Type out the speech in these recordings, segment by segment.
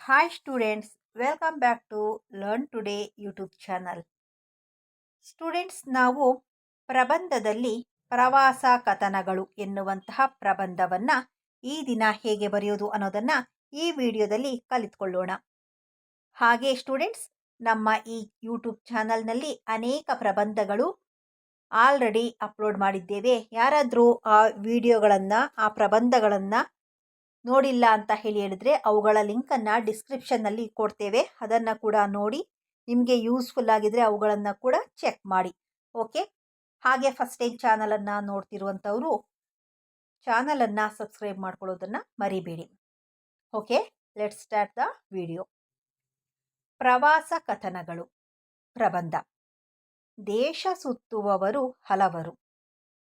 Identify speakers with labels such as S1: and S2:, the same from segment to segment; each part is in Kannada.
S1: Hi students welcome back to learn today YouTube channel students ನಾವು ಪ್ರಬಂಧದಲ್ಲಿ ಪ್ರವಾಸ ಕಥನಗಳು ಎನ್ನುವಂತಹ ಪ್ರಬಂಧವನ್ನು ಈ ದಿನ ಹೇಗೆ ಬರೆಯೋದು ಅನ್ನೋದನ್ನು ಈ ವಿಡಿಯೋದಲ್ಲಿ ಕಲಿತ್ಕೊಳ್ಳೋಣ. ಹಾಗೆ ಸ್ಟೂಡೆಂಟ್ಸ್ ನಮ್ಮ ಈ ಯೂಟ್ಯೂಬ್ ಚಾನಲ್ನಲ್ಲಿ ಅನೇಕ ಪ್ರಬಂಧಗಳು ಆಲ್ರೆಡಿ ಅಪ್ಲೋಡ್ ಮಾಡಿದ್ದೇವೆ. ಯಾರಾದರೂ ಆ ವಿಡಿಯೋಗಳನ್ನು, ಆ ಪ್ರಬಂಧಗಳನ್ನು ನೋಡಿಲ್ಲ ಅಂತ ಹೇಳಿ ಹೇಳಿದ್ರೆ ಅವುಗಳ ಲಿಂಕನ್ನು ಡಿಸ್ಕ್ರಿಪ್ಷನ್ನಲ್ಲಿ ಕೊಡ್ತೇವೆ. ಅದನ್ನು ಕೂಡ ನೋಡಿ ನಿಮಗೆ ಯೂಸ್ಫುಲ್ ಆಗಿದ್ರೆ ಅವುಗಳನ್ನು ಕೂಡ ಚೆಕ್ ಮಾಡಿ. ಓಕೆ ಹಾಗೆ ಫಸ್ಟ್ ಟೈಮ್ ಚಾನಲನ್ನು ನೋಡ್ತಿರುವಂಥವರು ಚಾನಲನ್ನು ಸಬ್ಸ್ಕ್ರೈಬ್ ಮಾಡ್ಕೊಳ್ಳೋದನ್ನು ಮರಿಬೇಡಿ. Okay let start the video ಪ್ರವಾಸ ಕಥನಗಳು, ಪ್ರಬಂಧ. ದೇಶ ಸುತ್ತುವವರು ಹಲವರು.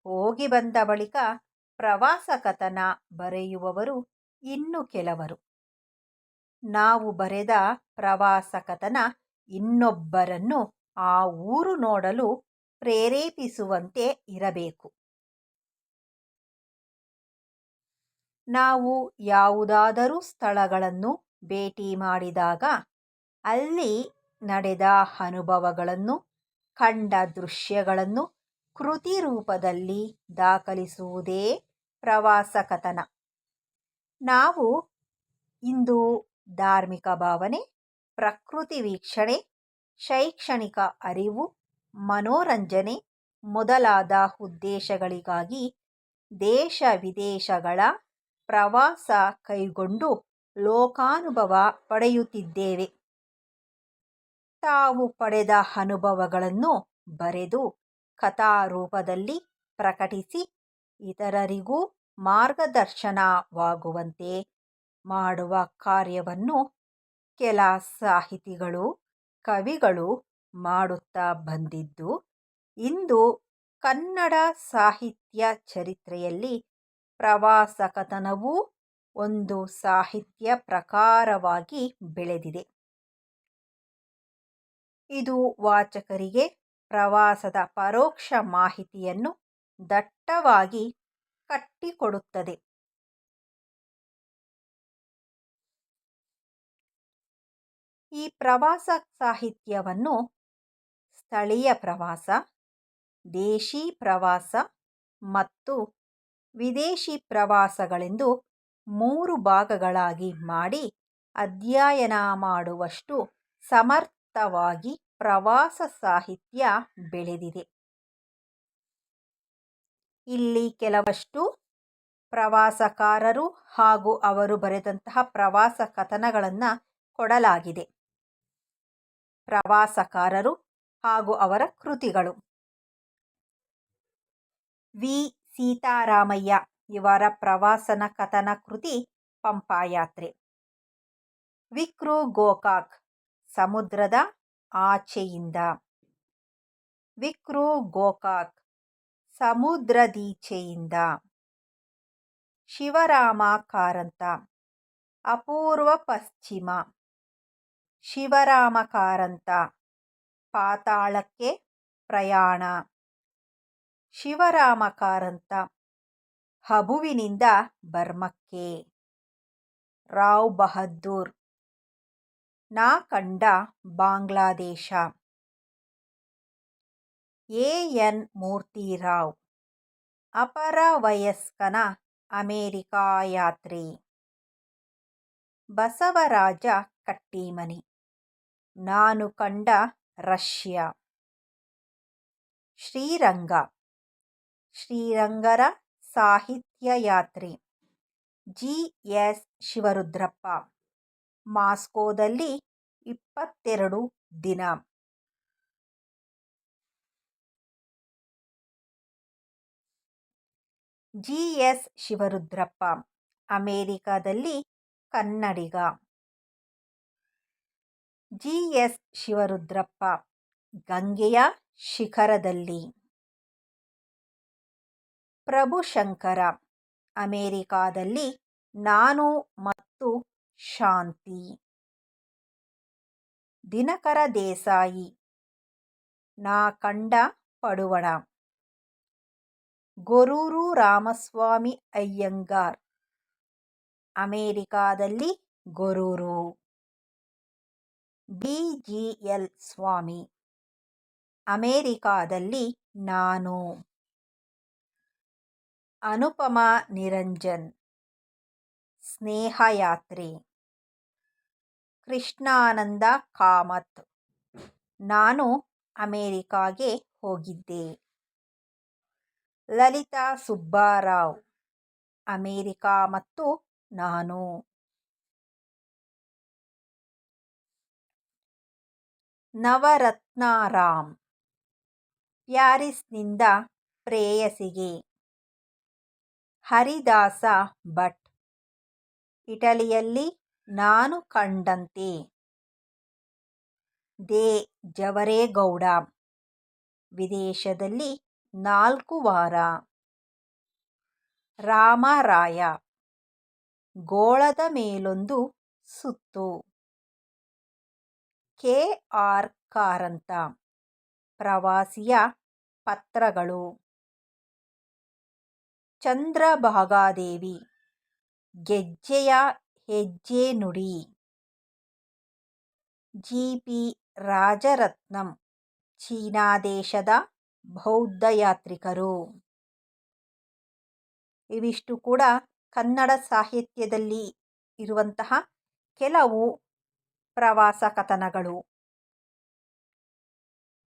S1: ಹೋಗಿ ಬಂದ ಬಳಿಕ ಪ್ರವಾಸ ಕಥನ ಬರೆಯುವವರು ಇನ್ನು ಕೆಲವರು. ನಾವು ಬರೆದ ಪ್ರವಾಸ ಕಥನ ಇನ್ನೊಬ್ಬರನ್ನು ಆ ಊರು ನೋಡಲು ಪ್ರೇರೇಪಿಸುವಂತೆ ಇರಬೇಕು. ನಾವು ಯಾವುದಾದರೂ ಸ್ಥಳಗಳನ್ನು ಭೇಟಿ ಮಾಡಿದಾಗ ಅಲ್ಲಿ ನಡೆದ ಅನುಭವಗಳನ್ನು, ಕಂಡ ದೃಶ್ಯಗಳನ್ನು ಕೃತಿ ರೂಪದಲ್ಲಿ ದಾಖಲಿಸುವುದೇ ಪ್ರವಾಸ ಕಥನ ನಾವು ಇಂದು ಧಾರ್ಮಿಕ ಭಾವನೆ, ಪ್ರಕೃತಿ ವೀಕ್ಷಣೆ, ಶೈಕ್ಷಣಿಕ ಅರಿವು, ಮನೋರಂಜನೆ ಮೊದಲಾದ ಉದ್ದೇಶಗಳಿಗಾಗಿ ದೇಶ ವಿದೇಶಗಳ ಪ್ರವಾಸ ಕೈಗೊಂಡು ಲೋಕಾನುಭವ ಪಡೆಯುತ್ತಿದ್ದೇವೆ. ತಾವು ಪಡೆದ ಅನುಭವಗಳನ್ನು ಬರೆದು ಕಥಾರೂಪದಲ್ಲಿ ಪ್ರಕಟಿಸಿ, ಇತರರಿಗೂ ಮಾರ್ಗದರ್ಶನವಾಗುವಂತೆ ಮಾಡುವ ಕಾರ್ಯವನ್ನು ಕೆಲ ಸಾಹಿತಿಗಳು, ಕವಿಗಳು ಮಾಡುತ್ತಾ ಬಂದಿದ್ದು, ಇಂದು ಕನ್ನಡ ಸಾಹಿತ್ಯ ಚರಿತ್ರೆಯಲ್ಲಿ ಪ್ರವಾಸ ಕಥನವೂ ಒಂದು ಸಾಹಿತ್ಯ ಪ್ರಕಾರವಾಗಿ ಬೆಳೆದಿದೆ. ಇದು ವಾಚಕರಿಗೆ ಪ್ರವಾಸದ ಪರೋಕ್ಷ ಮಾಹಿತಿಯನ್ನು ದಟ್ಟವಾಗಿ ಕಟ್ಟಿಕೊಡುತ್ತದೆ. ಈ ಪ್ರವಾಸ ಸಾಹಿತ್ಯವನ್ನು ಸ್ಥಳೀಯ ಪ್ರವಾಸ, ದೇಶಿ ಪ್ರವಾಸ ಮತ್ತು ವಿದೇಶಿ ಪ್ರವಾಸಗಳೆಂದು ಮೂರು ಭಾಗಗಳಾಗಿ ಮಾಡಿ ಅಧ್ಯಯನ ಮಾಡುವಷ್ಟು ಸಮರ್ಥವಾಗಿ ಪ್ರವಾಸ ಸಾಹಿತ್ಯ ಬೆಳೆದಿದೆ. ಇಲ್ಲಿ ಕೆಲವಷ್ಟು ಪ್ರವಾಸಕಾರರು ಹಾಗೂ ಅವರು ಬರೆದಂತಹ ಪ್ರವಾಸ ಕಥನಗಳನ್ನು ಕೊಡಲಾಗಿದೆ. ಪ್ರವಾಸಕಾರರು ಹಾಗೂ ಅವರ ಕೃತಿಗಳು. ವಿ. ಸೀತಾರಾಮಯ್ಯ ಇವರ ಪ್ರವಾಸನ ಕಥನ ಕೃತಿ ಪಂಪಾಯಾತ್ರೆ. ವಿಕ್ರು ಗೋಕಾಕ್ ಸಮುದ್ರದ ಆಚೆಯಿಂದ. ವಿಕ್ರು ಗೋಕಾಕ್ ಸಮುದ್ರದೀಚೆಯಿಂದ. ಶಿವರಾಮ ಕಾರಂತ ಅಪೂರ್ವ ಪಶ್ಚಿಮ. ಶಿವರಾಮ ಕಾರಂತ ಪಾತಾಳಕ್ಕೆ ಪ್ರಯಾಣ. ಶಿವರಾಮ ಕಾರಂತ ಹಬುವಿನಿಂದ ಬರ್ಮಕ್ಕೆ. ರಾವ್ ಬಹದ್ದೂರ್. ನಾ ಕಂಡ ಬಾಂಗ್ಲಾದೇಶ. A N Murthy Rao. ಅಪರ ವಯಸ್ಕನ ಅಮೇರಿಕಾ ಯಾತ್ರೆ. ಬಸವರಾಜ ಕಟ್ಟೀಮನಿ. ನಾನು ಕಂಡ ರಷ್ಯಾ. ಶ್ರೀರಂಗ. ಶ್ರೀರಂಗರ ಸಾಹಿತ್ಯ ಯಾತ್ರೆ. G S Shivarudrappa. ಮಾಸ್ಕೋದಲ್ಲಿ ಇಪ್ಪತ್ತೆರಡು ದಿನ. ಜಿ. ಎಸ್. ಶಿವರುದ್ರಪ್ಪ, ಅಮೇರಿಕಾದಲ್ಲಿ ಕನ್ನಡಿಗ. ಜಿ. ಎಸ್. ಶಿವರುದ್ರಪ್ಪ, ಗಂಗೆಯ ಶಿಖರದಲ್ಲಿ. ಪ್ರಭುಶಂಕರ ಅಮೇರಿಕಾದಲ್ಲಿ ನಾನು ಮತ್ತು ಶಾಂತಿ. ದಿನಕರ ದೇಸಾಯಿ, ನಾ ಕಂಡ ಪಡುವಣ. Goruru Ramaswamy Iyengar. ಅಮೇರಿಕಾದಲ್ಲಿ Goruru. B G L Swamy. ಅಮೇರಿಕಾದಲ್ಲಿ ನಾನು. ಅನುಪಮ ನಿರಂಜನ್. ಸ್ನೇಹಯಾತ್ರೆ. ಕೃಷ್ಣಾನಂದ ಕಾಮತ್. ನಾನು ಅಮೇರಿಕಾಗೆ ಹೋಗಿದ್ದೆ. ಲಲಿತಾ ಸುಬ್ಬಾರಾವ್, ಅಮೇರಿಕಾ ಮತ್ತು ನಾನು. ನವರತ್ನಾರಾಮ್ ಪ್ಯಾರಿಸ್ನಿಂದ ಪ್ರೇಯಸಿಗೆ. ಹರಿದಾಸ ಭಟ್, ಇಟಲಿಯಲ್ಲಿ ನಾನು ಕಂಡಂತೆ. ದೇ. ಜವರೇಗೌಡ, ವಿದೇಶದಲ್ಲಿ ನಾಲ್ಕು ವಾರ. ರಾಮರಾಯ. ಗೋಳದ ಮೇಲೊಂದು ಸುತ್ತು. ಕೆ. ಆರ್. ಕಾರಂತ. ಪ್ರವಾಸಿಯ ಪತ್ರಗಳು. ಚಂದ್ರಭಾಗಾದೇವಿ. ಗೆಜ್ಜೆಯ ಹೆಜ್ಜೆ ನುಡಿ. ಜಿ. ಪಿ. ರಾಜರತ್ನಂ. ಚೀನಾ ದೇಶದ ಬೌದ್ಧ ಯಾತ್ರಿಕರು. ಇವಿಷ್ಟು ಕೂಡ ಕನ್ನಡ ಸಾಹಿತ್ಯದಲ್ಲಿ ಇರುವಂತಹ ಕೆಲವು ಪ್ರವಾಸ ಕಥನಗಳು.